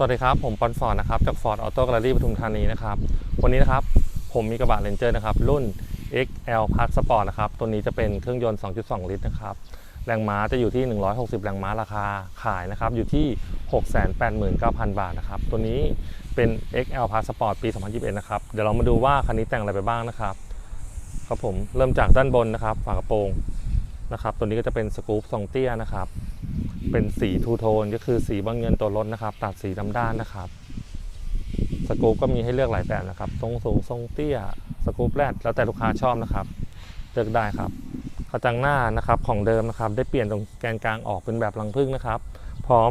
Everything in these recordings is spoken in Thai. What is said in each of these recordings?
สวัสดีครับ ผมปอนฟอร์ดนะครับ จาก Ford Auto Gallery ปทุมธานีนะครับ วันนี้นะครับ ผมมีกระบะ Ranger นะครับ รุ่น XL Plus Sport นะครับ ตัวนี้จะเป็นเครื่องยนต์ 2.2 ลิตรนะครับ แรงม้าจะอยู่ที่ 160 แรงม้าราคาขายนะครับ อยู่ที่ 689,000 บาทนะครับ ตัวนี้เป็น XL Plus Sport ปี 2021 นะครับ เดี๋ยวเรามาดูว่าคันนี้แต่งอะไรไปบ้างนะครับ ครับผมเริ่มจากด้านบนนะครับ ฝากระโปรงนะครับ ตัวนี้ก็จะเป็นสกู๊ปทรงเตี้ยนะครับ เป็นสีทูโทนก็คือสีบอลเงินตัวรถนะครับ ตัดสีดำด้านนะครับสกู๊ปก็มีให้เลือกหลายแบบนะครับ ทรงสูงทรงเตี้ยสกู๊ปแรดแล้วแต่ลูกค้าชอบนะครับ เลือกได้ครับกระจังหน้านะครับของเดิมนะครับ ได้เปลี่ยนตรงแกนกลางออกเป็นแบบรังผึ้งนะครับ พร้อม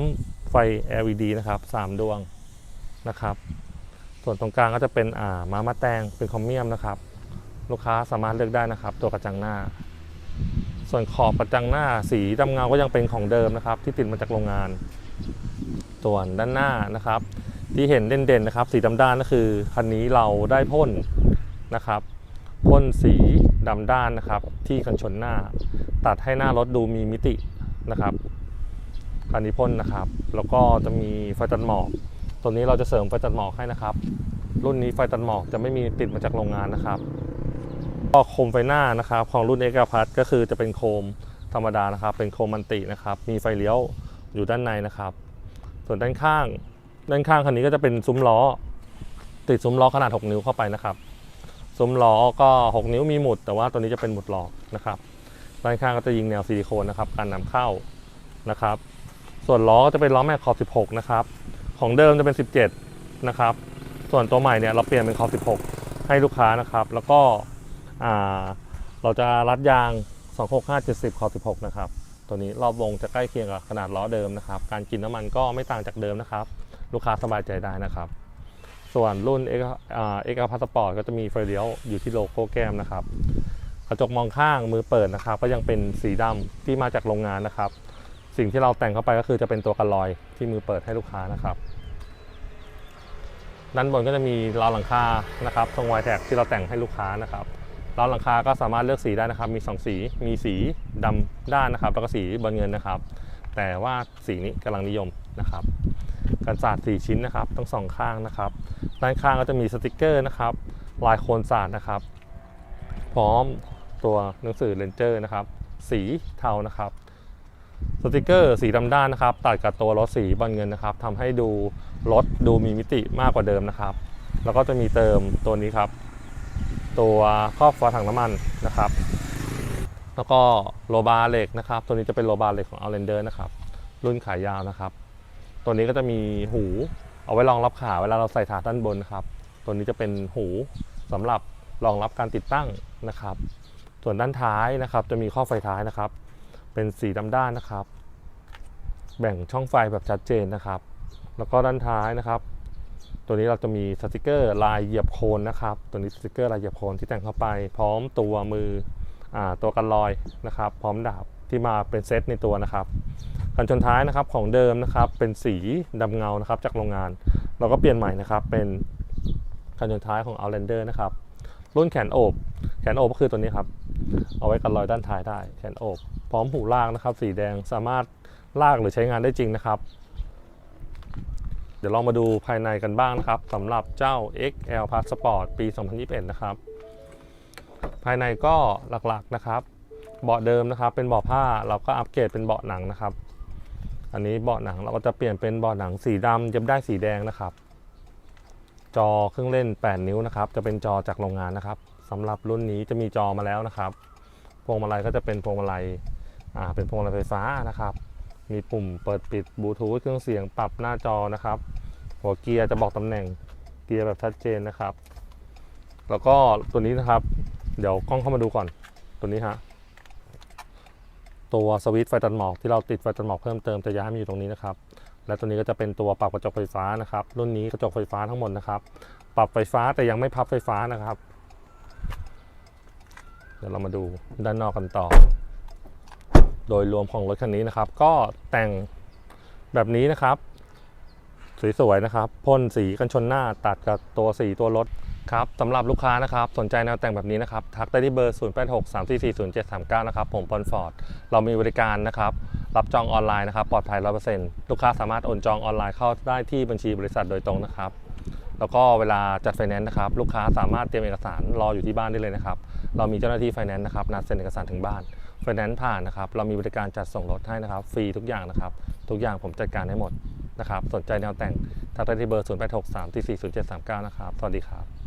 ไฟ LED นะครับสามดวงนะครับ ส่วนตรงกลางก็จะเป็นอ่ามามาแตงเป็นคอมเมียมนะครับ ลูกค้าสามารถเลือกได้นะครับ ตัวกระจังหน้า ส่วนขอบกระจังหน้าสีดำเงาก็ยังเป็นของเดิมนะครับ ที่ติดมาจากโรงงาน ส่วนด้านหน้านะครับ ที่เห็นเด่นๆนะครับ สีดำด้านก็คือคันนี้เราได้พ่นนะครับพ่นสีดำด้านนะครับ ที่กันชนหน้า ตัดให้หน้ารถดูมีมิตินะครับคันนี้พ่นนะครับ แล้วก็จะมีไฟตัดหมอกตัวนี้เราจะเสริมไฟตัดหมอกให้นะครับ รุ่นนี้ไฟตัดหมอกจะไม่มีติดมาจากโรงงานนะครับ ก็โคมไฟหน้านะครับของรุ่น x อ p a s ก็คือจะเป็นโคมธรรมดานะครับ เป็นโคมมันตินะครับ มีไฟเลี้ยวอยู่ด้านในนะครับ ส่วนด้านข้าง ด้านข้างคันนี้ก็จะเป็นซุ้มล้อ ติดซุ้มล้อขนาด 6 นิ้วเข้าไปนะครับ ซุ้มล้อก็ 6 นิ้วมีหมุด แต่ว่าตัวนี้จะเป็นหมุดหลอกนะครับด้านข้างก็จะยิงแนวซิลิโคนนะครับการนำเข้านะครับ ส่วนล้อก็จะเป็นล้อแม็กขอบ16 นะครับ ของเดิมจะเป็น 17 นะครับ ส่วนตัวใหม่เนี่ยเราเปลี่ยนเป็นขอบ16 ให้ลูกค้านะครับ แล้วก็ เราจะรัดยาง 26570ขอบ16 นะครับ ตัวนี้รอบวงจะใกล้เคียงกับขนาดล้อเดิมนะครับ การกินน้ำมันก็ไม่ต่างจากเดิมนะครับ ลูกค้าสบายใจได้นะครับ ส่วนรุ่น X อ่า X พาสปอร์ตก็จะมีไฟเลี้ยวอยู่ที่โลโก้แก้มนะครับ กระจกมองข้างมือเปิดนะครับ ก็ยังเป็นสีดำที่มาจากโรงงานนะครับ สิ่งที่เราแต่งเข้าไปก็คือจะเป็นตัวกันลอยที่มือเปิดให้ลูกค้านะครับด้านบนก็จะมีราวหลังคานะครับทรงไวแท็กที่เราแต่งให้ลูกค้านะครับ ราวหลังคาก็สามารถเลือกสีได้นะครับ มี 2 สี มีสีดำด้านนะครับ แล้วก็สีบนเงินนะครับ แต่ว่าสีนี้กำลังนิยมนะครับ กันศาสตร์4ชิ้นนะครับ ทั้งสองข้างนะครับ ด้านข้างก็จะมีสติกเกอร์นะครับ ลายโคนศาสตร์นะครับ พร้อมตัวหนังสือเลนเจอร์นะครับ สีเทานะครับ สติกเกอร์สีดำด้านนะครับ ตัดกับตัวรถสีบอลเงินนะครับทำให้ดูรถดูมีมิติมากกว่าเดิมนะครับ แล้วก็จะมีเติมตัวนี้ครับ ตัวครอบฝาถังน้ำมันนะครับ แล้วก็โลบาร์เหล็กนะครับ ตัวนี้จะเป็นโลบาร์เหล็กของ Outlander นะครับ รุ่นขายยาวนะครับ ตัวนี้ก็จะมีหูเอาไว้รองรับขาเวลาเราใส่ถาดด้านบนครับ ตัวนี้จะเป็นหูสำหรับรองรับการติดตั้งนะครับ ส่วนด้านท้ายนะครับ จะมีข้อไฟท้ายนะครับ เป็นสีดำด้านนะครับ แบ่งช่องไฟแบบชัดเจนนะครับ แล้วก็ด้านท้ายนะครับ ตัวนี้เราจะมีสติกเกอร์ลายเหยียบโคนนะครับ ตัวนี้สติกเกอร์ลายเหยียบโคนที่แต่งเข้าไป พร้อมตัวมืออตัวกันลอยนะครับ พร้อมดาบที่มาเป็นเซตในตัวนะครับกันชนท้ายนะครับของเดิมนะครับเป็นสีดำเงานะครับจากโรงงาน เราก็เปลี่ยนใหม่นะครับเป็นกันชนท้ายของ Outlander นะครับรุ่นแขนโอบแขนโอบก็คือตัวนี้ครับเอาไว้กันลอยด้านท้ายได้แขนโอบพร้อมหูลากนะครับ สีแดงสามารถลากหรือใช้งานได้จริงนะครับ ดี๋ยวลองมาดูภายในกันบ้างนะครับสำหรับเจ้า XL Passport ปี 2021 นะครับ ภายในก็หลักๆนะครับ เบาะเดิมนะครับ เป็นเบาะผ้าเราก็อัปเกรดเป็นเบาะหนังนะครับ อันนี้เบาะหนังเราก็จะเปลี่ยนเป็นเบาะหนังสีดำเย็บได้สีแดงนะครับ จอเครื่องเล่น 8 นิ้วนะครับ จะเป็นจอจากโรงงานนะครับสำหรับรุ่นนี้จะมีจอมาแล้วนะครับ พวงมาลัยก็จะเป็นพวงมาลัยอ่าเป็นพวงมาลัยไฟฟ้านะครับ มีปุ่มเปิดปิดบลูทูธเครื่องเสียงปรับหน้าจอนะครับ หัวเกียร์จะบอกตำแหน่งเกียร์แบบชัดเจนนะครับ แล้วก็ตัวนี้นะครับ เดี๋ยวกล้องเข้ามาดูก่อน ตัวนี้ฮะตัวสวิตช์ไฟตัดหมอกที่เราติดไฟตัดหมอกเพิ่มเติมจะย้ายมาอยู่ตรงนี้นะครับ และตัวนี้ก็จะเป็นตัวปรับกระจกไฟฟ้านะครับ รุ่นนี้กระจกไฟฟ้าทั้งหมดนะครับ ปรับไฟฟ้าแต่ยังไม่พับไฟฟ้านะครับ เดี๋ยวเรามาดูด้านนอกกันต่อ โดยรวมของรถคันนี้นะครับ ก็แต่งแบบนี้นะครับ สวยๆนะครับพ่นสีกันชนหน้าตัดกับตัวสีตัวรถครับสำหรับลูกค้านะครับสนใจแนวแต่งแบบนี้นะครับ ทักได้ที่เบอร์ 0 8 6 3 4 4 0 7 3 9 นะครับ ผมปอนฟอร์ด เรามีบริการนะครับ รับจองออนไลน์นะครับ ปลอดภัย 100%ลูกค้าสามารถโอนจองออนไลน์เข้าได้ที่บัญชีบริษัทโดยตรงนะครับ แล้วก็เวลาจัดไฟแนนซ์นะครับ ลูกค้าสามารถเตรียมเอกสารรออยู่ที่บ้านได้เลยนะครับ เรามีเจ้าหน้าที่ไฟแนนซ์นะครับนัดเซ็นเอกสารถึงบ้าน ฟแนนซ์ผ่านนะครับ เรามีบริการจัดส่งรถให้นะครับ ฟรีทุกอย่างนะครับ ทุกอย่างผมจัดการให้หมดนะครับ สนใจแนวแต่งทักได้ที่เบอร์ 0 8 6 3 4 4 0 7 3 9 นะครับ สวัสดีครับ